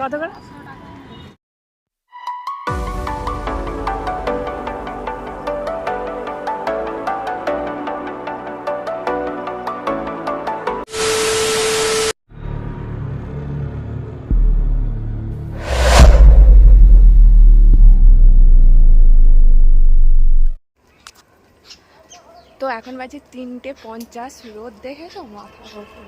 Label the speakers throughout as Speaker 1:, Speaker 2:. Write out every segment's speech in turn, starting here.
Speaker 1: কত করে? তো এখন বাজে তিনটে পঞ্চাশ রোদ দেখেছ? মাথা ওপর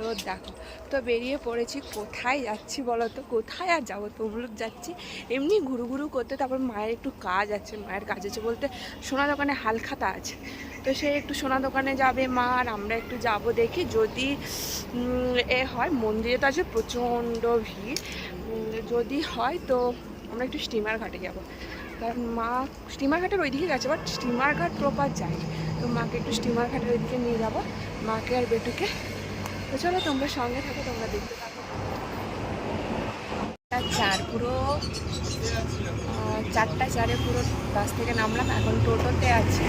Speaker 1: রোদ, দেখো। তো বেরিয়ে পড়েছি, কোথায় যাচ্ছি বলো তো? কোথায় আর যাব? তমলুক যাচ্ছি। এমনি ঘুরু ঘুরু করতে, তারপর মায়ের একটু কাজ আছে। মায়ের কাজ আছে বলতে সোনা দোকানে হালখাতা আছে। তো সে একটু সোনা দোকানে যাবে মা, আর আমরা একটু যাব দেখি। যদি এ হয়, মন্দিরে তো আছে প্রচণ্ড ভিড়। যদি হয় তো আমরা একটু স্টিমার ঘাটে যাব। কারণ মা স্টিমার ঘাটের ওইদিকে গেছে, বাট স্টিমার ঘাট প্রপার যায় তো মাকে একটু স্টিমার ঘাটের ওইদিকে নিয়ে যাব। মাকে আর বেটুকে চলো তোমরা সঙ্গে থাকো, তোমরা দেখতে থাকো। চার, পুরো চারটা, চারে পুরো বাস থেকে নামলাম, এখন টোটোতে আছি।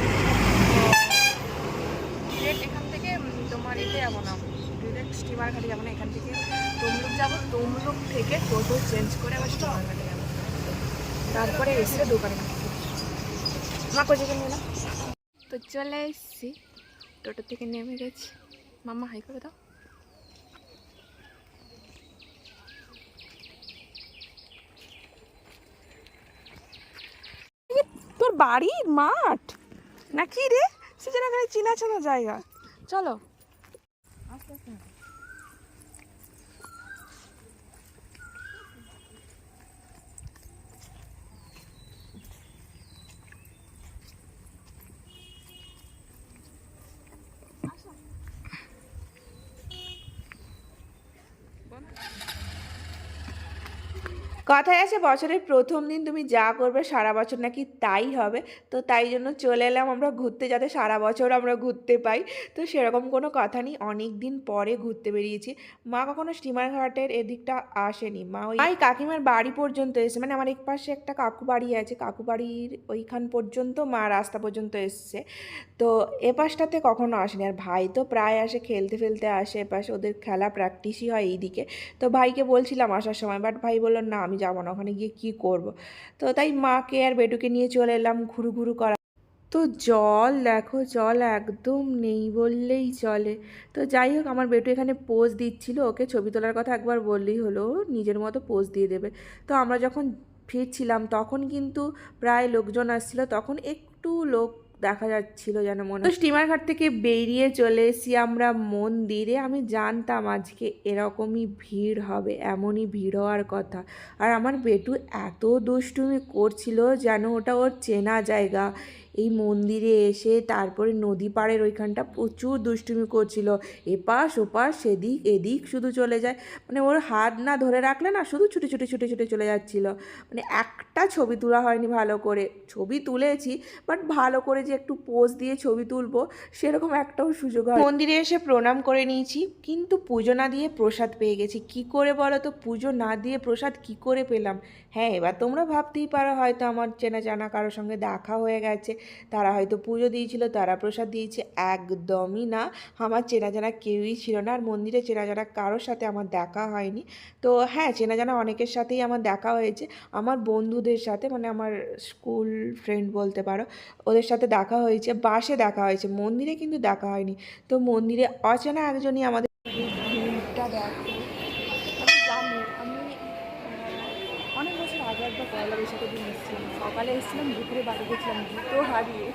Speaker 1: এখান থেকে তোমার এতে যাব না। ডিরেক্ট স্টিমার ঘাটে যাব না, এখান থেকে তমলুক যাব। তমলুক থেকে টোটো চেঞ্জ করে আবার স্টিমার ঘাটে যাব। তারপরে এসে দোকানে মা কোচে নিয়ে তো চলে এসছি। টোটো থেকে নেমে গেছি। মামা হাই করে দাও। বাড়ির মাঠ? না কি রে? সে যেন এখানে চেনা চেনা জায়গা। চলো। কথায় আছে, বছরের প্রথম দিন তুমি যা করবে সারা বছর নাকি তাই হবে। তো তাই জন্য চলে এলাম আমরা ঘুরতে যাতে সারা বছর আমরা ঘুরতে পাই। তো সেরকম কোনো কথা নেই, অনেক দিন পরে ঘুরতে বেরিয়েছি। মা কখনো স্টিমার ঘাটের এদিকটা আসেনি। মা ওই মাই কাকিমার বাড়ি পর্যন্ত এসে মানে আমার এক পাশে একটা কাকু বাড়ি আছে, কাকু বাড়ির ওইখান পর্যন্ত মা রাস্তা পর্যন্ত এসছে। তো এ পাশটাতে কখনো আসেনি। আর ভাই তো প্রায় আসে, খেলতে ফেলতে আসে, এপাশে ওদের খেলা প্র্যাকটিসই হয় এইদিকে। তো ভাইকে বলছিলাম আসার সময় বাট ভাই বলল, না, আমি যাব না, ওখানে গিয়ে কী করব? তো তাই মাকে আর বেটুকে নিয়ে চলে এলাম ঘুরু ঘুরু করা। তো জল দেখো, জল একদম নেই বললেই চলে। তো যাই হোক, আমার বেটু এখানে পোজ দিচ্ছিল, ওকে ছবি তোলার কথা একবার বললেই হলো নিজের মতো পোজ দিয়ে দেবে। তো আমরা যখন ফিরছিলাম, তখন কিন্তু প্রায় লোকজন আসছিল, তখন একটু লোক দেখা যাচ্ছিল যেন মনে স্টিমার ঘাট থেকে বেরিয়ে চলে এসি আমরা মন্দিরে। আমি জানতাম আজকে এরকমই ভিড় হবে এমনই ভিড় হওয়ার কথা। আর আমার বেটু এত দুষ্টুমি করছিল যেন ওটা ওর চেনা জায়গা। এই মন্দিরে এসে তারপরে নদী পাড়ের ওইখানটা প্রচুর দুষ্টুমি করছিল। এপাশ ওপাশ, সেদিক এদিক শুধু চলে যায়। মানে ওর হাত না ধরে রাখলে না শুধু ছুটে ছুটে ছুটে ছুটে চলে যাচ্ছিল। মানে একটা ছবি তোলা হয়নি ভালো করে। ছবি তুলেছি বাট ভালো করে যে একটু পোজ দিয়ে ছবি তুলবো, সেরকম একটাও সুযোগ হয় মন্দিরে এসে প্রণাম করে নিয়েছি, কিন্তু পুজো না দিয়ে প্রসাদ পেয়ে গেছি। কি করে বলো তো পুজো না দিয়ে প্রসাদ কি করে পেলাম? হ্যাঁ এবার তোমরা ভাবতেই পারো হয়তো আমার চেনা জানা কারোর সঙ্গে দেখা হয়ে গেছে। তারা হয়তো পুজো দিয়েছিল, তারা প্রসাদ দিয়েছে। একদমই না, আমার চেনা জানা কেউই ছিল না, আর মন্দিরে চেনা জানা কারোর সাথে আমার দেখা হয়নি। তো হ্যাঁ চেনা জানা অনেকের সাথেই আমার দেখা হয়েছে। আমার বন্ধুদের সাথে মানে আমার স্কুল ফ্রেন্ড বলতে পারো, ওদের সাথে দেখা হয়েছে, বাসে দেখা হয়েছে, মন্দিরে কিন্তু দেখা হয়নি। তো মন্দিরে অচেনা একজনই আমাদের ভিড়টা দেখো আমি জানি আমি আহ, অনেক একবার পয়লা বৈশাখের দিন এসেছিলাম। সকালে এসেছিলাম, দুপুরে বাড়ি গেছিলাম জুতো হারিয়ে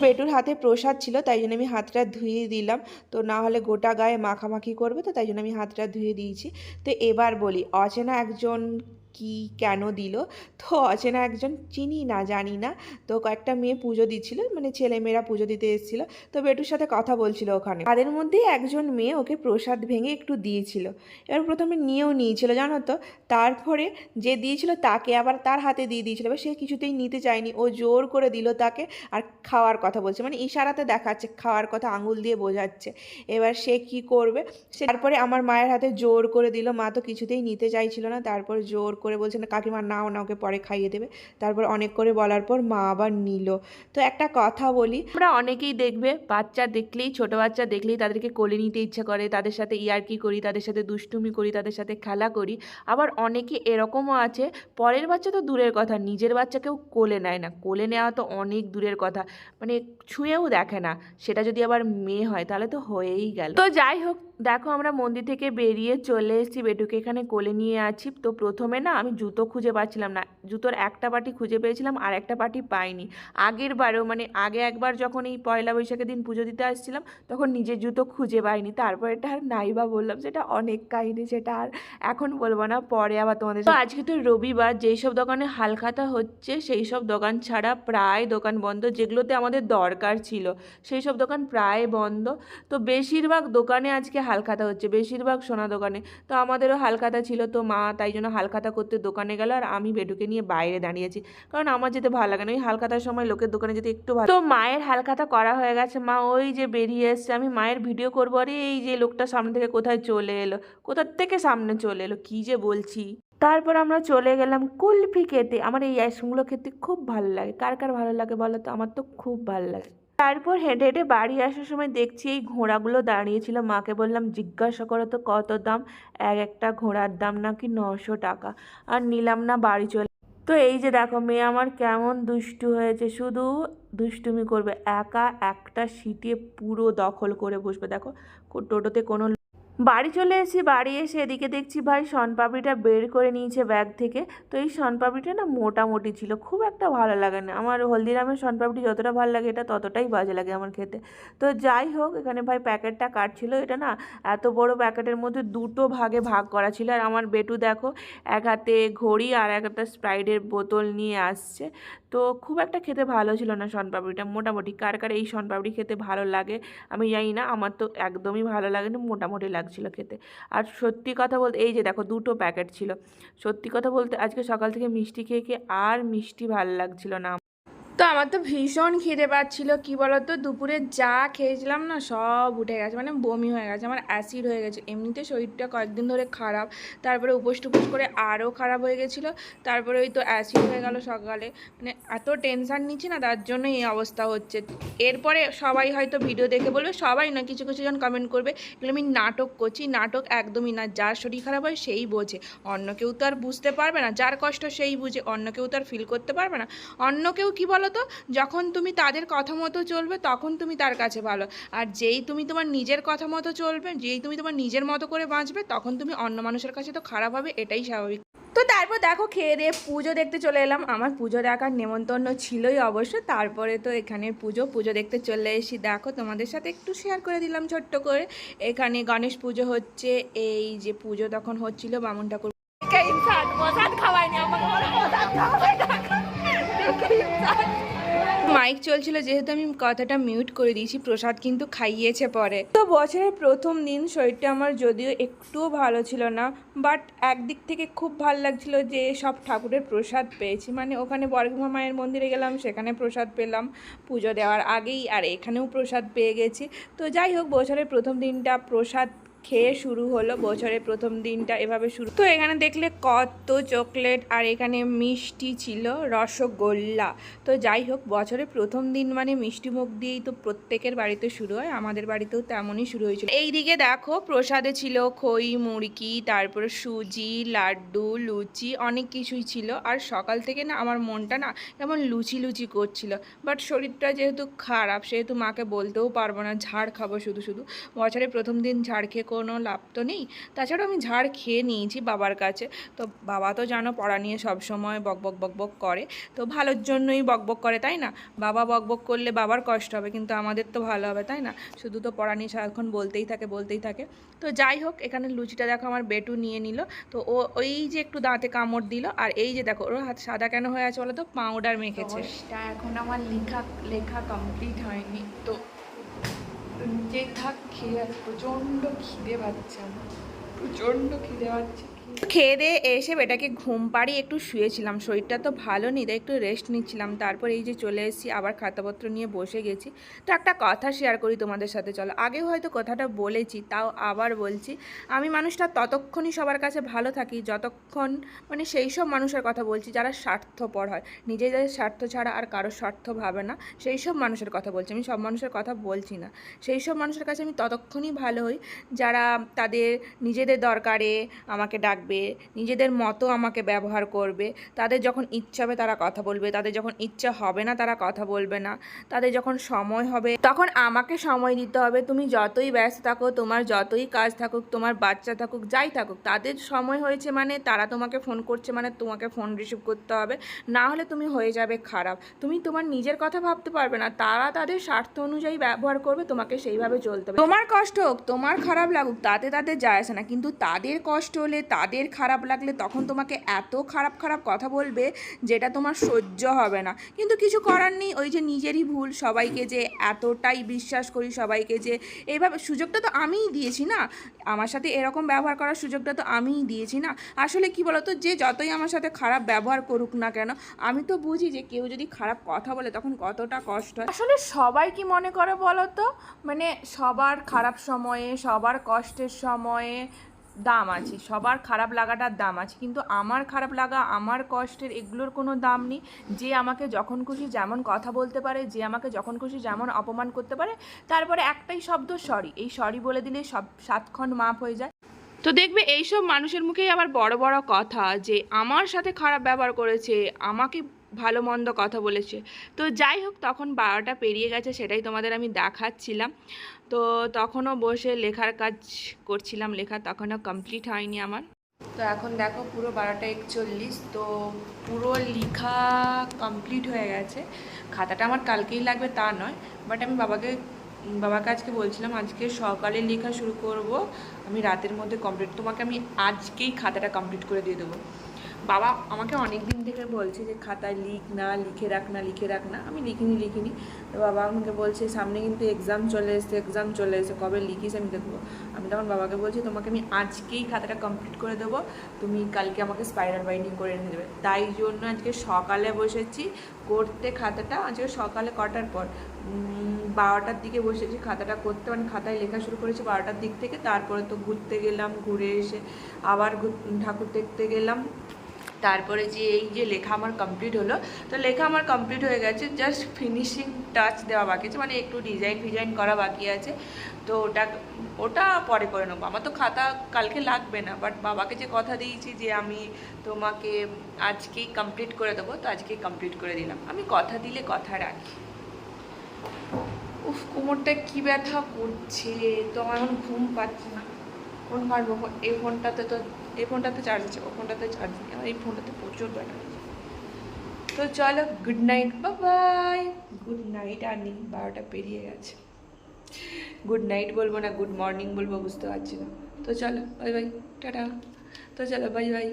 Speaker 1: পেটুর হাতে প্রসাদ ছিল, তাই জন্য আমি হাতটা ধুয়ে দিলাম। তো না হলে গোটা গায়ে মাখামাখি করবে, তো তাই জন্য আমি হাতটা ধুয়ে দিয়েছি। তো এবার বলি, অচেনা একজন কি কেন দিল? তো অচেনা একজন চিনি না, জানি না। তো কয়েকটা মেয়ে পুজো দিচ্ছিল মানে ছেলে মেয়েরা পুজো দিতে এসেছিল। তো বেটুর সাথে কথা বলছিল ওখানে। তাদের মধ্যে একজন মেয়ে ওকে প্রসাদ ভেঙে একটু দিয়েছিল। এবার প্রথমে নিয়েও নিয়েছিল, জানো তো? তারপরে যে দিয়েছিল তাকে আবার তার হাতে দিয়ে দিয়েছিল। এবার সে কিছুতেই নিতে চায়নি। ও জোর করে দিল তাকে আর খাওয়ার কথা বলছে। মানে ইশারাতে দেখাচ্ছে, খাওয়ার কথা আঙুল দিয়ে বোঝাচ্ছে। এবার সে কি করবে? সে তারপরে আমার মায়ের হাতে জোর করে দিল। মা তো কিছুতেই নিতে চাইছিল না। তারপর জোর করে বলছে, না, কাকিমা, নাও, না, ওকে পরে খাইয়ে দেবে। তারপর অনেক করে বলার পর মা আবার নিল। তো একটা কথা বলি, আমরা অনেকেই দেখবে, বাচ্চা দেখলেই, ছোট বাচ্চা দেখলেই তাদেরকে কোলে নিতে ইচ্ছা করে, তাদের সাথে ইয়ার্কি করি, তাদের সাথে দুষ্টুমি করি, তাদের সাথে খেলা করি। আবার অনেকে এরকমও আছে, পরের বাচ্চা তো দূরের কথা, নিজের বাচ্চাকেও কোলে নেয় না। কোলে নেওয়া তো অনেক দূরের কথা মানে ছুঁয়েও দেখে না। সেটা যদি আবার মেয়ে হয়, তাহলে তো হয়েই গেল। তো যাই হোক দেখো আমরা মন্দির থেকে বেরিয়ে চলে এসেছি, বেটুকে এখানে কোলে নিয়ে আছি। তো প্রথমে না আমি জুতো খুঁজে পাচ্ছিলাম না। জুতোর একটা পাটি খুঁজে পেয়েছিলাম আর একটা পাটি পাইনি। আগের বারেও মানে আগে একবার যখন এই পয়লা বৈশাখের দিন পুজো দিতে আসছিলাম, তখন নিজের জুতো খুঁজে পাইনি। তারপর এটা আর নাইবা বললাম সেটা অনেক কাহিনী, সেটা আর এখন বলব না, পরে আবার তোমাদের আজকে তো রবিবার, যেই সব দোকানে হালখাতা হচ্ছে, সেই সব দোকান ছাড়া প্রায় দোকান বন্ধ, যেগুলোতে আমাদের দরকার ছিল, সেই সব দোকান প্রায় বন্ধ। তো বেশিরভাগ দোকানে আজকে হালখাতা হচ্ছে। বেশিরভাগ সোনা দোকানে তো আমাদেরও হালখাতা ছিল, তো মা তাই জন্য হালখাতা করতে দোকানে গেল আর আমি বেটুকে নিয়ে বাইরে দাঁড়িয়েছি। কারণ আমার যেতে ভালো লাগে না। ওই হালখাতার সময় লোকের দোকানে যেতে একটু ভালো তো মায়ের হালখাতা করা হয়ে গেছে। মা ওই যে বেরিয়ে এসছে। আমি মায়ের ভিডিও করব আরে এই যে লোকটা সামনে থেকে কোথায় চলে এলো, কোথার থেকে সামনে চলে এলো, কী যে বলছি। তারপর আমরা চলে গেলাম কুলফি খেতে। আমার এই আইসক্রিমগুলো খেতে খুব ভালো লাগে। কার কার ভালো লাগে বলো তো? আমার তো খুব ভালো লাগে। তারপর হেঁটে হেঁটে বাড়ি আসার সময় দেখছি এই ঘোড়াগুলো দাঁড়িয়েছিল। মাকে বললাম, জিজ্ঞাসা করো তো কত দাম? এক একটা ঘোড়ার দাম নাকি নশো টাকা। আর নিলাম না, বাড়ি চলে তো এই যে দেখো, মেয়ে আমার কেমন দুষ্টু হয়েছে। শুধু দুষ্টুমি করবে, একা একটা সিটে পুরো দখল করে বসবে। দেখো, টোটোতে কোনো বাড়ি চলে এসেছি, বাড়ি এসে এদিকে দেখছি ভাই শনপাপড়িটা বের করে নিয়েছে ব্যাগ থেকে। তো এই শনপাপড়িটা না মোটামুটি ছিল, খুব একটা ভালো লাগে না আমার হলদিরামের শনপাপড়ি যতটা ভালো লাগে, এটা ততটাই বাজে লাগে আমার খেতে। তো যাই হোক, এখানে ভাই প্যাকেটটা কাটছিল, এটা না এত বড় প্যাকেটের মধ্যে দুটো ভাগে ভাগ করা ছিল। আর আমার বেটু দেখো, এক হাতে ঘড়ি আর এক একটা স্প্রাইটের বোতল নিয়ে আসছে। তো খুব একটা খেতে ভালো ছিল না শনপাপড়িটা মোটামুটি। কার কার এই শনপাপড়ি খেতে ভালো লাগে, আমি জানি না, আমার তো একদমই ভালো লাগে না মোটামুটি লাগছিল খেতে। আর সত্যি কথা বলতে, এই যে দেখো দুটো প্যাকেট ছিল। সত্যি কথা বলতে, আজকে সকাল থেকে মিষ্টি খেয়ে খেয়ে আর মিষ্টি ভালো লাগছিল না তো আমার তো ভীষণ খিদে পাচ্ছিল, কি বলতো? দুপুরে যা খেয়েছিলাম না সব উঠে গেছে মানে বমি হয়ে গেছে, আমার অ্যাসিড হয়ে গেছে। এমনিতে শরীরটা কয়েকদিন ধরে খারাপ, তারপরে উপোস টুপোস করে আরও খারাপ হয়ে গেছিল, তারপরে ওই তো অ্যাসিড হয়ে গেল সকালে। মানে এত টেনশান নিচ্ছি না, তার জন্য এই অবস্থা হচ্ছে। এরপরে সবাই হয়তো ভিডিও দেখে বলবে, সবাই না কিছু কিছু জন কমেন্ট করবে, এগুলো আমি নাটক করছি, নাটক একদমই না, যার শরীর খারাপ হয় সেই বোঝে। অন্য কেউ তো আর বুঝতে পারবে না, যার কষ্ট সেই বুঝে, অন্য কেউ তো আর ফিল করতে পারবে না। অন্য কেউ কী বলো তো যখন তুমি তাদের কথা মতো চলবে, তখন তুমি তার কাছে ভালো। আর যেই তুমি তোমার নিজের কথা মতো চলবে, যেই তুমি তোমার নিজের মতো করে বাঁচবে, তখন তুমি অন্য মানুষের কাছে তো খারাপ হবে, এটাই স্বাভাবিক। তো তারপর দেখো, খেয়ে দিয়ে পুজো দেখতে চলে এলাম। আমার পুজো দেখার নেমন্তন্ন ছিলই অবশ্য। তারপরে তো এখানে পুজো পুজো দেখতে চলে এসি দেখো, তোমাদের সাথে একটু শেয়ার করে দিলাম ছোট্ট করে। এখানে গণেশ পুজো হচ্ছে, এই যে পুজো তখন হচ্ছিল বামুন ঠাকুর। মাইক চলছিল, যেহেতু আমি কথাটা মিউট করে দিয়েছি, প্রসাদ কিন্তু খাইয়েছে পরে। তো বছরের প্রথম দিন শরীরটা আমার যদিও একটুও ভালো ছিল না বাট একদিক থেকে খুব ভালো লাগছিল যে সব ঠাকুরের প্রসাদ পেয়েছি। মানে ওখানে বর্গমা মায়ের মন্দিরে গেলাম, সেখানে প্রসাদ পেলাম, পুজো দেওয়ার আগেই, আর এখানেও প্রসাদ পেয়ে গেছি। তো যাই হোক, বছরের প্রথম দিনটা প্রসাদ খেয়ে শুরু হলো বছরের প্রথম দিনটা, এভাবে শুরু। তো এখানে দেখলে কত চকলেট, আর এখানে মিষ্টি ছিল রসগোল্লা। তো যাই হোক, বছরের প্রথম দিন মানে মিষ্টি মুখ দিয়েই তো প্রত্যেকের বাড়িতে শুরু হয়, আমাদের বাড়িতেও তেমনই শুরু হয়েছিল। এইদিকে দেখো, প্রসাদে ছিল খই মুড়কি তারপরে সুজি, লাড্ডু, লুচি, অনেক কিছুই ছিল। আর সকাল থেকে না আমার মনটা না কেমন লুচি লুচি করছিল। বাট শরীরটা যেহেতু খারাপ, সেহেতু মাকে বলতেও পারব না, ঝাড় খাব শুধু শুধু। বছরের প্রথম দিন ঝাড় খেয়ে কোনো লাভ তো নেই। তাছাড়াও আমি ঝাড় খেয়ে নিয়েছি বাবার কাছে। তো বাবা তো জানো পড়া নিয়ে সবসময় বক বক বক বক করে। তো ভালোর জন্যই বক বক করে, তাই না? বাবা বক বক করলে বাবার কষ্ট হবে, কিন্তু আমাদের তো ভালো হবে, তাই না? শুধু তো পড়া নিয়ে সারাক্ষণ বলতেই থাকে বলতেই থাকে। তো যাই হোক, এখানে লুচিটা দেখো আমার বেটু নিয়ে নিল। তো ও ওই যে একটু দাঁতে কামড় দিল, আর এই যে দেখো, ওর হাত সাদা কেন হয়ে আছে বলো তো? পাউডার মেখেছে।
Speaker 2: এখন আমার লেখা লেখা কমপ্লিট হয়নি। তো নিজে থাক খেয়ে আর প্রচণ্ড খিদে পাচ্ছে আমার। প্রচণ্ড খিদে পাচ্ছে। খেয়ে দিয়ে এসে বেটাকে ঘুম পাড়িয়ে একটু শুয়েছিলাম। শরীরটা তো ভালো নেই, তাই একটু রেস্ট নিচ্ছিলাম। তারপর এই যে চলে এসেছি, আবার খাতাপত্র নিয়ে বসে গেছি। তো একটা কথা শেয়ার করি তোমাদের সাথে, চলো। আগেও হয়তো কথাটা বলেছি, তাও আবার বলছি। আমি মানুষটা ততক্ষণই সবার কাছে ভালো থাকি, যতক্ষণ মানে সেই সব মানুষের কথা বলছি যারা স্বার্থপর হয়। নিজেদের স্বার্থ ছাড়া আর কারোর স্বার্থ ভাবে না। সেই সব মানুষের কথা বলছি। আমি সব মানুষের কথা বলছি না। সেই সব মানুষের কাছে আমি ততক্ষণই ভালো হই, যারা তাদের নিজেদের দরকারে আমাকে ডাকবে। নিজেদের মতো আমাকে ব্যবহার করবে। তাদের যখন ইচ্ছা হবে তারা কথা বলবে, তাদের যখন ইচ্ছা হবে না তারা কথা বলবে না। তাদের যখন সময় হবে তখন আমাকে সময় দিতে হবে। তুমি যতই ব্যস্ত থাকো, তোমার যতই কাজ থাকুক, তোমার বাচ্চা থাকুক, যাই থাকুক, তাদের সময় হয়েছে মানে তারা তোমাকে ফোন করছে মানে তোমাকে ফোন রিসিভ করতে হবে। না হলে তুমি হয়ে যাবে খারাপ। তুমি তোমার নিজের কথা ভাবতে পারবে না। তারা তাদের স্বার্থ অনুযায়ী ব্যবহার করবে, তোমাকে সেইভাবে চলতে হবে। তোমার কষ্ট হোক, তোমার খারাপ লাগুক, তাতে তাদের যায় আসে না। কিন্তু তাদের কষ্ট হলে তাদের খারাপ লাগলে তখন তোমাকে এত খারাপ খারাপ কথা বলবে যেটা তোমার সহ্য হবে না। কিন্তু কিছু করার নেই, ওই যে নিজেরই ভুল, সবাইকে যে এতটাই বিশ্বাস করি সবাইকে যে এইভাবে সুযোগটা তো আমিই দিয়েছি না? আমার সাথে এরকম ব্যবহার করার সুযোগটা তো আমিই দিয়েছি না? আসলে কি বলতো, যে যতই আমার সাথে খারাপ ব্যবহার করুক না কেন, আমি তো বুঝি যে কেউ যদি খারাপ কথা বলে তখন কতটা কষ্ট হয়। আসলে সবাই কি মনে করে বলো তো মানে সবার খারাপ সময়ে, সবার কষ্টের সময়ে দাম আছে, সবার খারাপ লাগাটার দাম আছে, কিন্তু আমার খারাপ লাগা, আমার কষ্টের এগুলোর কোনো দাম নেই। যে আমাকে যখন খুশি যেমন কথা বলতে পারে, যে আমাকে যখন খুশি যেমন অপমান করতে পারে, তারপরে একটাই শব্দ, সরি। এই সরি বলে দিলে সব সাতক্ষণ মাপ হয়ে যায়। তো দেখবে এইসব মানুষের মুখেই আবার বড় বড় কথা যে, আমার সাথে খারাপ ব্যবহার করেছে, আমাকে ভালো মন্দ কথা বলেছে। তো যাই হোক, তখন বারোটা পেরিয়ে গেছে, সেটাই তোমাদের আমি দেখাচ্ছিলাম। তো তখনও বসে লেখার কাজ করছিলাম, লেখা তখনও কমপ্লিট হয়নি আমার। তো এখন দেখো, পুরো বারোটা একচল্লিশ, তো পুরো লেখা কমপ্লিট হয়ে গেছে। খাতাটা আমার কালকেই লাগবে তা নয় বাট আমি বাবাকে বাবাকে আজকে বলছিলাম, আজকে সকালে লেখা শুরু করব, আমি রাতের মধ্যে কমপ্লিট তোমাকে আমি আজকেই খাতাটা কমপ্লিট করে দিয়ে দেবো। বাবা আমাকে অনেক দিন থেকে বলছে যে খাতায় লিখ না, লিখে রাখ না, লিখে রাখ না। আমি লিখিনি লিখিনি। তো বাবা আমাকে বলছে, সামনে কিন্তু এক্সাম চলে এসছে এক্সাম চলে এসে কবে লিখিস আমি দেখব। আমি তখন বাবাকে বলছি, তোমাকে আমি আজকেই খাতাটা কমপ্লিট করে দেবো। তুমি কালকে আমাকে স্পাইরাল বাইন্ডিং করে এনে দেবে। তাই জন্য আজকে সকালে বসেছি করতে খাতাটা। আজকে সকালে কটার পর? বারোটার দিকে বসেছি খাতাটা করতে। মানে খাতায় লেখা শুরু করেছি বারোটার দিক থেকে। তারপরে তো ঘুরতে গেলাম, ঘুরে এসে আবার ঠাকুর দেখতে গেলাম। তারপরে যে এই যে লেখা আমার কমপ্লিট হলো, তো লেখা আমার কমপ্লিট হয়ে গেছে জাস্ট ফিনিশিং টাচ দেওয়া বাকি আছে মানে একটু ডিজাইন ফিজাইন করা বাকি আছে, তো ওটা ওটা পরে করে নেব। আমার তো খাতা কালকে লাগবে না বাট বাবাকে যে কথা দিয়েছি যে আমি তোমাকে আজকেই কমপ্লিট করে দেবো, তো আজকেই কমপ্লিট করে দিলাম। আমি কথা দিলে কথা রাখি। উফ, কোমরটা কি ব্যথা করছে, তো আমার এখন ঘুম পাচ্ছে না। ফোন মারবো এই ফোনটাতে তো এই ফোনটাতে চার্জ আছে ও ফোনটাতে চার্জ নেই আমার এই ফোনটাতে প্রচুর ব্যাটারি আছে। তো চলো good night bye good night আর নেই বারোটা পেরিয়ে গেছে। গুড নাইট বলব না গুড মর্নিং বলব বুঝতে পারছি না। তো চলো বাই বাই টাটা। তো চলো বাই বাই